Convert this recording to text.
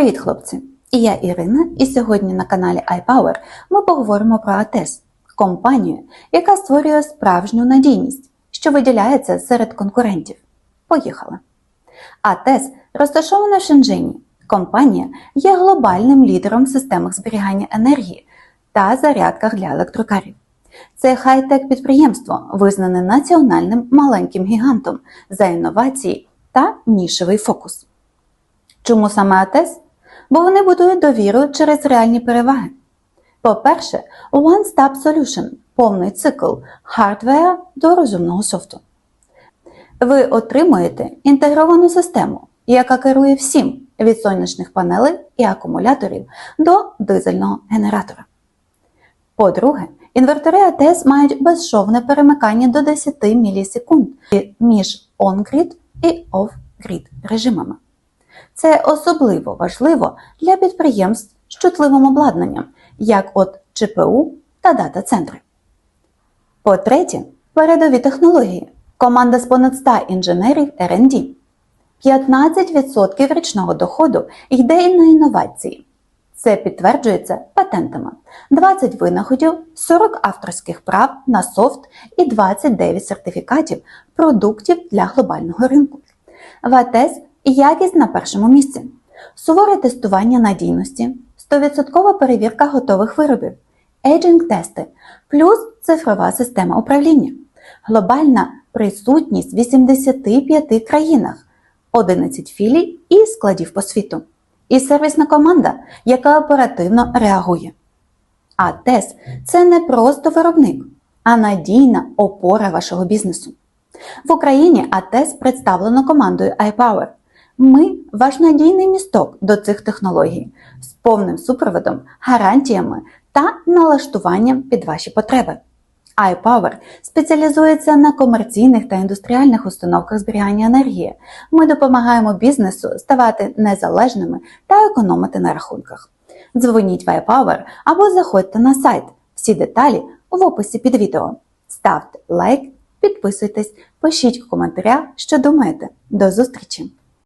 Привіт, хлопці! І я Ірина, і сьогодні на каналі iPower ми поговоримо про АТЕС – компанію, яка створює справжню надійність, що виділяється серед конкурентів. Поїхали! АТЕС розташована в Шенджені. Компанія є глобальним лідером в системах зберігання енергії та зарядках для електрокарів. Це хай-тек підприємство, визнане національним маленьким гігантом за інновації та нішевий фокус. Чому саме АТЕС? Бо вони будують довіру через реальні переваги. По-перше, One Stop Solution – повний цикл хардвера до розумного софту. Ви отримуєте інтегровану систему, яка керує всім від сонячних панелей і акумуляторів до дизельного генератора. По-друге, інвертори АТС мають безшовне перемикання до 10 мілісекунд між on-grid і off-grid режимами. Це особливо важливо для підприємств з чутливим обладнанням, як от ЧПУ та дата-центри. По-третє, передові технології. Команда з понад 100 інженерів R&D. 15% річного доходу йде на інновації. Це підтверджується патентами, 20 винаходів, 40 авторських прав на софт і 29 сертифікатів продуктів для глобального ринку. В АТЕС якість на першому місці, суворе тестування надійності, 100% перевірка готових виробів, ейджинг-тести, плюс цифрова система управління, глобальна присутність в 85 країнах, 11 філій і складів по світу і сервісна команда, яка оперативно реагує. А ТЕС це не просто виробник, а надійна опора вашого бізнесу. В Україні АТЕС представлено командою iPower. Ми ваш надійний місток до цих технологій з повним супроводом, гарантіями та налаштуванням під ваші потреби. iPower спеціалізується на комерційних та індустріальних установках зберігання енергії. Ми допомагаємо бізнесу ставати незалежними та економити на рахунках. Дзвоніть в iPower або заходьте на сайт. Всі деталі в описі під відео. Ставте лайк, підписуйтесь, пишіть в коментарях, що думаєте. До зустрічі!